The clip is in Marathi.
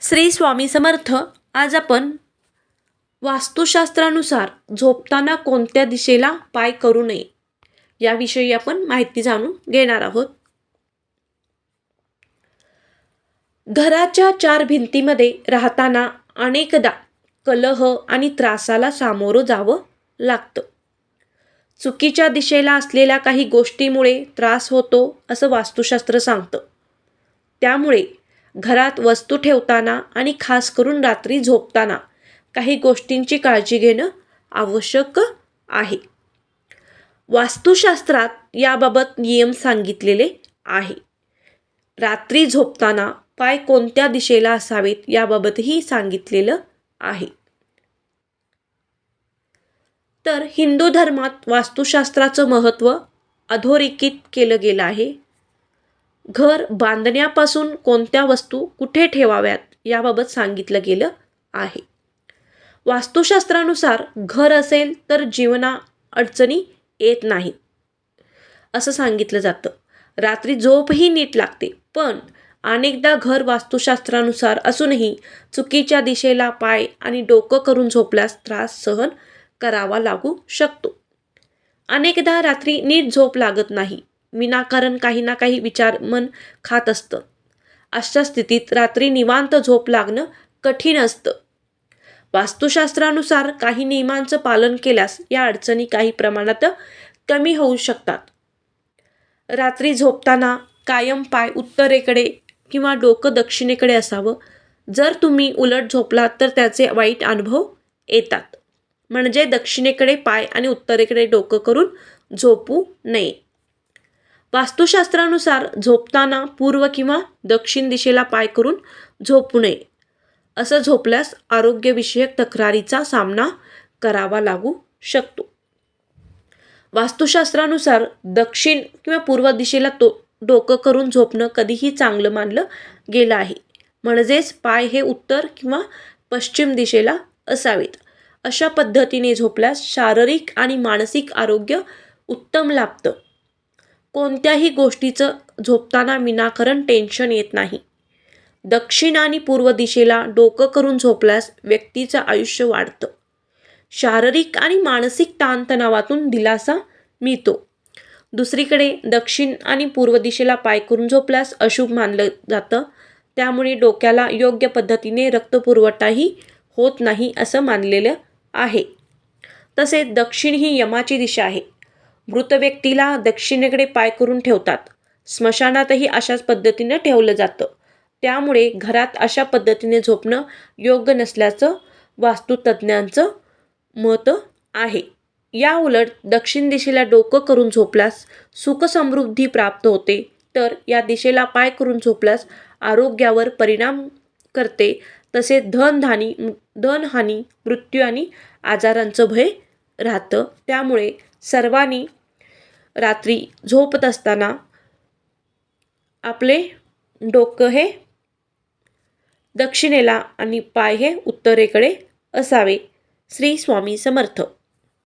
श्री स्वामी समर्थ आज आपण वास्तुशास्त्रानुसार झोपताना कोणत्या दिशेला पाय करू नये याविषयी आपण माहिती जाणून घेणार आहोत. घराच्या चार भिंतीमध्ये राहताना अनेकदा कलह आणि त्रासाला सामोरं जावं लागतं. चुकीच्या दिशेला असलेल्या काही गोष्टीमुळे त्रास होतो असं वास्तुशास्त्र सांगतं. त्यामुळे घरात वस्तू ठेवताना आणि खास करून रात्री झोपताना काही गोष्टींची काळजी घेणं आवश्यक आहे. वास्तुशास्त्रात याबाबत नियम सांगितलेले आहे. रात्री झोपताना पाय कोणत्या दिशेला असावेत याबाबतही सांगितलेलं आहे. तर हिंदू धर्मात वास्तुशास्त्राचं महत्त्व अधोरेखित केलं गेलं आहे. घर बांधण्यापासून कोणत्या वस्तू कुठे ठेवाव्यात याबाबत सांगितलं गेलं आहे. वास्तुशास्त्रानुसार घर असेल तर जीवना अडचणी येत नाही असं सांगितलं जातं. रात्री झोपही नीट लागते पण अनेकदा घर वास्तुशास्त्रानुसार असूनही चुकीच्या दिशेला पाय आणि डोकं करून झोपल्यास त्रास सहन करावा लागू शकतो. अनेकदा रात्री नीट झोप लागत नाही विनाकारण काही ना काही विचार मन खात असतं. अशा स्थितीत रात्री निवांत झोप लागणं कठीण असतं. वास्तुशास्त्रानुसार काही नियमांचं पालन केल्यास या अडचणी काही प्रमाणात कमी होऊ शकतात. रात्री झोपताना कायम पाय उत्तरेकडे किंवा डोकं दक्षिणेकडे असावं. जर तुम्ही उलट झोपलात तर त्याचे वाईट अनुभव येतात. म्हणजे दक्षिणेकडे पाय आणि उत्तरेकडे डोकं करून झोपू नये. वास्तुशास्त्रानुसार झोपताना पूर्व किंवा दक्षिण दिशेला पाय करून झोपू नये. असं झोपल्यास आरोग्यविषयक तक्रारीचा सामना करावा लागू शकतो. वास्तुशास्त्रानुसार दक्षिण किंवा पूर्व दिशेला तो डोकं करून झोपणं कधीही चांगलं मानलं गेलं आहे. म्हणजेच पाय हे उत्तर किंवा पश्चिम दिशेला असावेत. अशा पद्धतीने झोपल्यास शारीरिक आणि मानसिक आरोग्य उत्तम लाभतं. कोणत्याही गोष्टीचं झोपताना विनाकारण टेन्शन येत नाही. दक्षिण आणि पूर्व दिशेला डोकं करून झोपल्यास व्यक्तीचं आयुष्य वाढतं. शारीरिक आणि मानसिक ताणतणावातून दिलासा मिळतो. दुसरीकडे दक्षिण आणि पूर्व दिशेला पाय करून झोपल्यास अशुभ मानलं जातं. त्यामुळे डोक्याला योग्य पद्धतीने रक्तपुरवठाही होत नाही असं मानलेलं आहे. तसेच दक्षिण ही यमाची दिशा आहे. मृत व्यक्तीला दक्षिणेकडे पाय करून ठेवतात. स्मशानातही अशाच पद्धतीनं ठेवलं जातं. त्यामुळे घरात अशा पद्धतीने झोपणं योग्य नसल्याचं वास्तुतज्ञांचं मत आहे. या उलट दक्षिण दिशेला डोकं करून झोपल्यास सुखसमृद्धी प्राप्त होते. तर या दिशेला पाय करून झोपल्यास आरोग्यावर परिणाम करते. तसे धनधानी धनहानी मृत्यू आणि आजारांचं भय राहतं. त्यामुळे सर्वांनी रात्री झोपत असताना आपले डोकं हे दक्षिणेला आणि पाय हे उत्तरेकडे असावे. श्री स्वामी समर्थ.